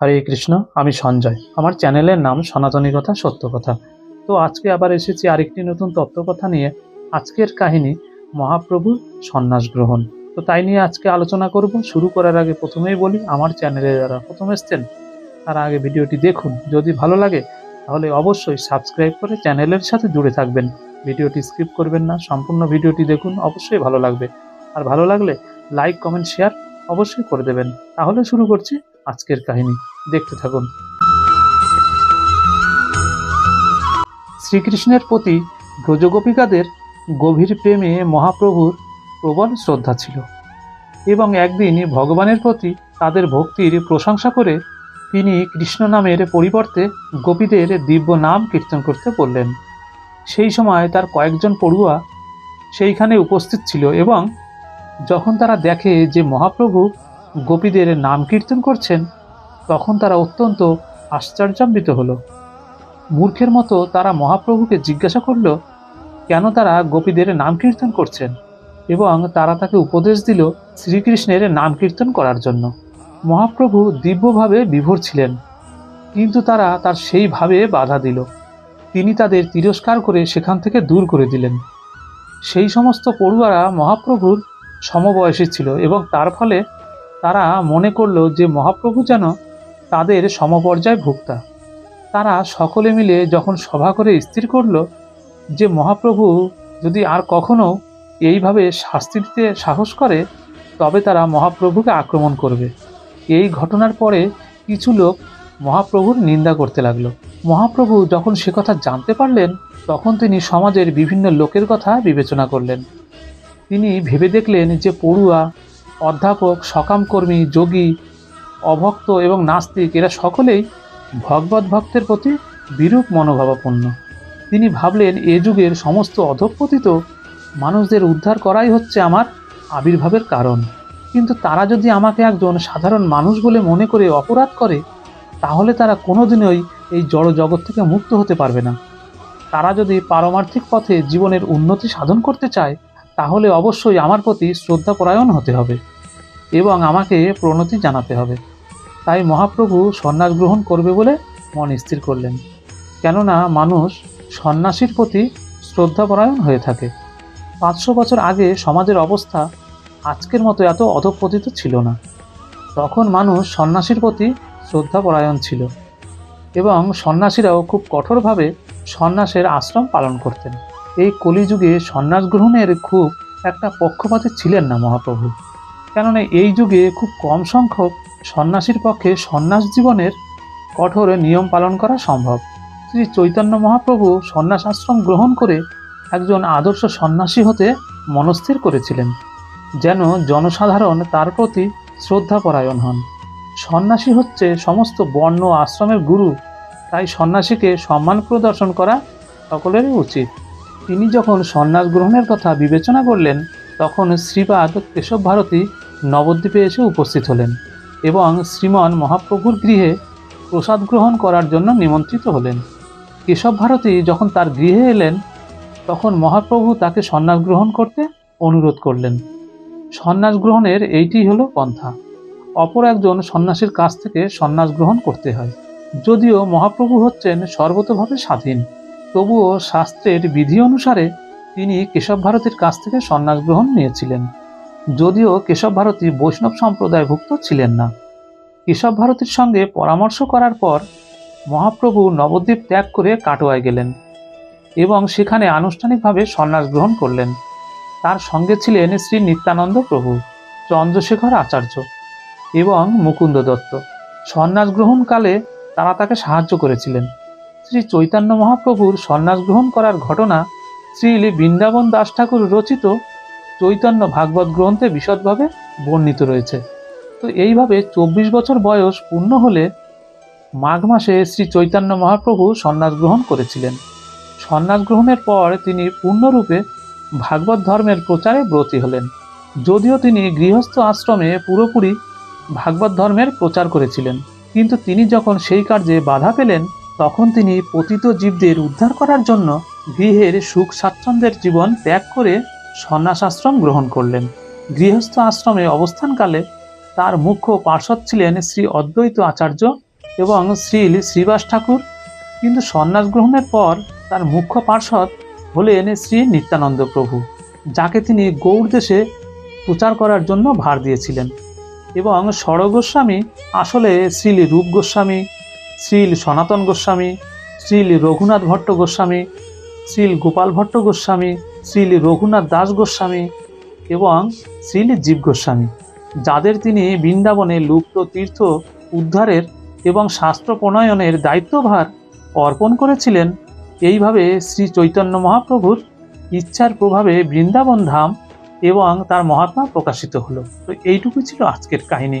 হরে কৃষ্ণ, আমি সঞ্জয়। আমার চ্যানেলের নাম সনাতনী কথা, সত্য কথা। তো আজকে আবার এসেছি আরেকটি নতুন তত্ত্বকথা নিয়ে। আজকের কাহিনী, মহাপ্রভুর সন্ন্যাস গ্রহণ। তো তাই নিয়ে আজকে আলোচনা করব। শুরু করার আগে প্রথমেই বলি, আমার চ্যানেলে যারা প্রথম এসছেন, তারা আগে ভিডিওটি দেখুন। যদি ভালো লাগে, তাহলে অবশ্যই সাবস্ক্রাইব করে চ্যানেলের সাথে জুড়ে থাকবেন। ভিডিওটি স্কিপ করবেন না, সম্পূর্ণ ভিডিওটি দেখুন, অবশ্যই ভালো লাগবে। আর ভালো লাগলে লাইক, কমেন্ট, শেয়ার অবশ্যই করে দেবেন। তাহলে শুরু করছি আজকের কাহিনী। দেখতে থাকুন। শ্রীকৃষ্ণের প্রতি ব্রজগোপিকাদের গভীর প্রেমে মহাপ্রভুর প্রবল শ্রদ্ধা ছিল এবং একদিন ভগবানের প্রতি তাদের ভক্তির প্রশংসা করে তিনি কৃষ্ণ নামের পরিবর্তে গোপীদের দিব্য নাম কীর্তন করতে বললেন। সেই সময় তার কয়েকজন পড়ুয়া সেইখানে উপস্থিত ছিল এবং যখন তারা দেখে যে মহাপ্রভু গোপীদের নাম কীর্তন করছেন, তখন তারা অত্যন্ত আশ্চর্যান্বিত হলো। মূর্খের মতো তারা মহাপ্রভুকে জিজ্ঞাসা করল, কেন তারা গোপীদের নাম কীর্তন করছেন? এবং তারা তাকে উপদেশ দিল শ্রীকৃষ্ণের নাম কীর্তন করার জন্য। মহাপ্রভু দিব্যভাবে বিভোর ছিলেন, কিন্তু তারা তার সেইভাবে বাধা দিল। তিনি তাদের তিরস্কার করে সেখান থেকে দূর করে দিলেন। সেই সমস্ত পড়ুয়ারা মহাপ্রভুর সমবয়সী ছিল এবং তার ফলে তারা মনে করল যে মহাপ্রভু যেন তাদের সমপর্যায় ভোক্তা। তারা সকলে মিলে যখন সভা করে স্থির করল যে মহাপ্রভু যদি আর কখনও এইভাবে শাস্তি দিতে সাহস করে, তবে তারা মহাপ্রভুকে আক্রমণ করবে। এই ঘটনার পরে কিছু লোক মহাপ্রভুর নিন্দা করতে লাগল। মহাপ্রভু যখন সে কথা জানতে পারলেন, তখন তিনি সমাজের বিভিন্ন লোকের কথা বিবেচনা করলেন। তিনি ভেবে দেখলেন যে পড়ুয়া অধ্যাপক, সকামকর্মী, যোগী, অভক্ত এবং নাস্তিক, এরা সকলেই ভগবত ভক্তের প্রতি বিরূপ মনোভাবাপন্ন। তিনি ভাবলেন, এ যুগের সমস্ত অধঃপতিত মানুষদের উদ্ধার করাই হচ্ছে আমার আবির্ভাবের কারণ। কিন্তু তারা যদি আমাকে একজন সাধারণ মানুষ বলে মনে করে অপরাধ করে, তাহলে তারা কোনোদিনই এই জড় জগৎ থেকে মুক্ত হতে পারবে না। তারা যদি পারমার্থিক পথে জীবনের উন্নতি সাধন করতে চায় তাহলে অবশ্যই আমার প্রতি শ্রদ্ধাপরায়ণ হতে হবে এবং আমাকে প্রণতি জানাতে হবে। তাই মহাপ্রভু সন্ন্যাস গ্রহণ করবে বলে মন স্থির করলেন। কেননা মানুষ সন্ন্যাসীর প্রতি শ্রদ্ধাপরায়ণ হয়ে থাকে। পাঁচশো বছর আগে সমাজের অবস্থা আজকের মতো এত অধঃপতিত ছিল না। তখন মানুষ সন্ন্যাসীর প্রতি শ্রদ্ধাপরায়ণ ছিল এবং সন্ন্যাসীরাও খুব কঠোরভাবে সন্ন্যাসের আশ্রম পালন করতেন। এই কলিযুগে সন্ন্যাস গ্রহণের খুব একটা পক্ষপাতে ছিলেন না মহাপ্রভু। কেননা এই যুগে খুব কম সংখ্যক সন্ন্যাসীর পক্ষে সন্ন্যাস জীবনের কঠোর নিয়ম পালন করা সম্ভব। শ্রী চৈতন্য মহাপ্রভু সন্ন্যাস আশ্রম গ্রহণ করে একজন আদর্শ সন্ন্যাসী হতে মনস্থির করেছিলেন, যেন জনসাধারণ তার প্রতি শ্রদ্ধাপরায়ণ হন। সন্ন্যাসী হচ্ছে সমস্ত বর্ণ আশ্রমের গুরু, তাই সন্ন্যাসীকে সম্মান প্রদর্শন করা সকলেরই উচিত। তিনি যখন সন্ন্যাস গ্রহণের কথা বিবেচনা করলেন, তখন শ্রীপাদ কেশব ভারতী নবদ্বীপে এসে উপস্থিত হলেন এবং শ্রীমন মহাপ্রভুর গৃহে প্রসাদ গ্রহণ করার জন্য নিমন্ত্রিত হলেন। কেশব ভারতী যখন তার গৃহে এলেন, তখন মহাপ্রভু তাকে সন্ন্যাস গ্রহণ করতে অনুরোধ করলেন। সন্ন্যাস গ্রহণের এইটি হলো পন্থা। অপর একজন সন্ন্যাসীর কাছ থেকে সন্ন্যাস গ্রহণ করতে হয়। যদিও মহাপ্রভু হচ্ছেন সর্বতভাবে স্বাধীন। তবুও শাস্ত্রের বিধি অনুসারে তিনি কেশব ভারতীর কাছ থেকে সন্ন্যাস গ্রহণ নিয়েছিলেন। যদিও কেশব ভারতী বৈষ্ণব সম্প্রদায়ভুক্ত ছিলেন না। কেশব ভারতীর সঙ্গে পরামর্শ করার পর মহাপ্রভু নবদ্বীপ ত্যাগ করে কাটোয়ায় গেলেন এবং সেখানে আনুষ্ঠানিকভাবে সন্ন্যাস গ্রহণ করলেন। তার সঙ্গে ছিলেন শ্রী নিত্যানন্দ প্রভু, চন্দ্রশেখর আচার্য এবং মুকুন্দ দত্ত। সন্ন্যাস গ্রহণকালে তারা তাকে সাহায্য করেছিলেন। শ্রী চৈতন্য মহাপ্রভুর সন্ন্যাস গ্রহণ করার ঘটনা শ্রী বৃন্দাবন দাস ঠাকুর রচিত চৈতন্য ভাগবত গ্রন্থে বিশদভাবে বর্ণিত রয়েছে। তো এইভাবে চব্বিশ বছর বয়স পূর্ণ হলে মাঘ মাসে শ্রী চৈতন্য মহাপ্রভু সন্ন্যাস গ্রহণ করেছিলেন। সন্ন্যাস গ্রহণের পর তিনি পূর্ণরূপে ভাগবত ধর্মের প্রচারে ব্রতী হলেন। যদিও তিনি গৃহস্থ আশ্রমে পুরোপুরি ভাগবত ধর্মের প্রচার করেছিলেন। কিন্তু তিনি যখন সেই কার্যে বাধা পেলেন তখন তিনি পতিত জীবদের উদ্ধার করার জন্য গৃহের সুখ স্বাচ্ছন্দ্যের জীবন ত্যাগ করে সন্ন্যাস আশ্রম গ্রহণ করলেন। গৃহস্থ আশ্রমে অবস্থানকালে তার মুখ্য পার্শ্বদ ছিলেন শ্রী অদ্বৈত আচার্য এবং শ্রীল শ্রীবাস ঠাকুর। কিন্তু সন্ন্যাস গ্রহণের পর তার মুখ্য পার্ষদ হলেন শ্রী নিত্যানন্দ প্রভু, যাকে তিনি গৌড় দেশে প্রচার করার জন্য ভার দিয়েছিলেন। এবং ষড় গোস্বামী আসলে শ্রীল রূপ গোস্বামী শ্রীল সনাতন গোস্বামী, শ্রীল রঘুনাথ ভট্ট গোস্বামী, শ্রীল গোপাল ভট্ট গোস্বামী, শ্রীল রঘুনাথ দাস গোস্বামী এবং শ্রীল জীব গোস্বামী, যাদের তিনি বৃন্দাবনে লুপ্ত তীর্থ উদ্ধারের এবং শাস্ত্র প্রণয়নের দায়িত্বভার অর্পণ করেছিলেন। এইভাবে শ্রী চৈতন্য মহাপ্রভুর ইচ্ছার প্রভাবে বৃন্দাবন ধাম এবং তার মহাত্মা প্রকাশিত হলো। তো এইটুকু ছিল আজকের কাহিনী।